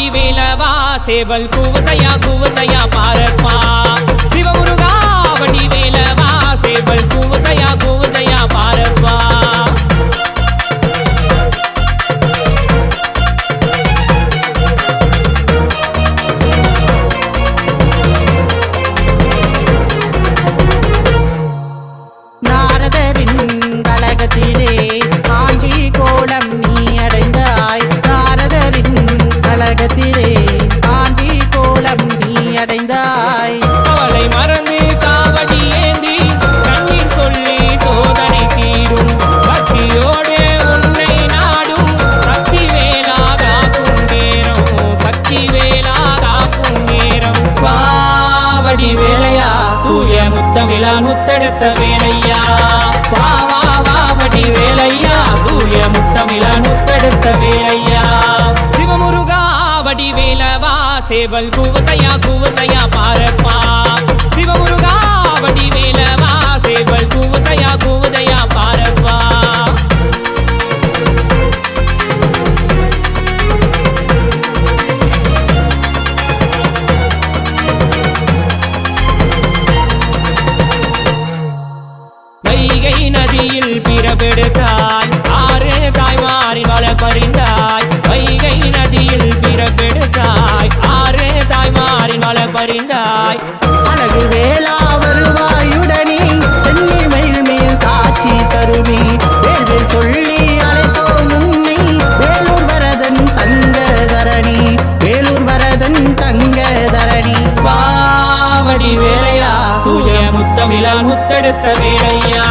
பாடி வேலவா சேவல் கூவத்தையா கூவத்தையா பாரப்பா சிவமுருகா வடி வேலவா சேவல் கூவத்தையா கூவத்தையா பாரப்பா நாரதரின் கலகத்திலே அடைந்தாய் அவளை மறந்து காவடி ஏந்தி கண்ணீர் சொல்லி சோதனை தீரும். பக்தியோடு உன்னை நாடும் சக்தி வேலாதாக்கும் நேரம். சக்தி வேலாதாக்கும் நேரம். பாவடி வேலையா? தூய முத்தமிழா முத்தெடுத்த வேலையா? வா வாவடி வேலையா? தூய முத்தமிழா முத்தெடுத்த வேலையா? சிவமுருகா வடி வேலவா சேவல் கூவத்தையா கூவத்தையா பாரப்பா. சிவமுருகா வடிவேல தூய முத்தமிழா முத்தெடுத்த வேலையா?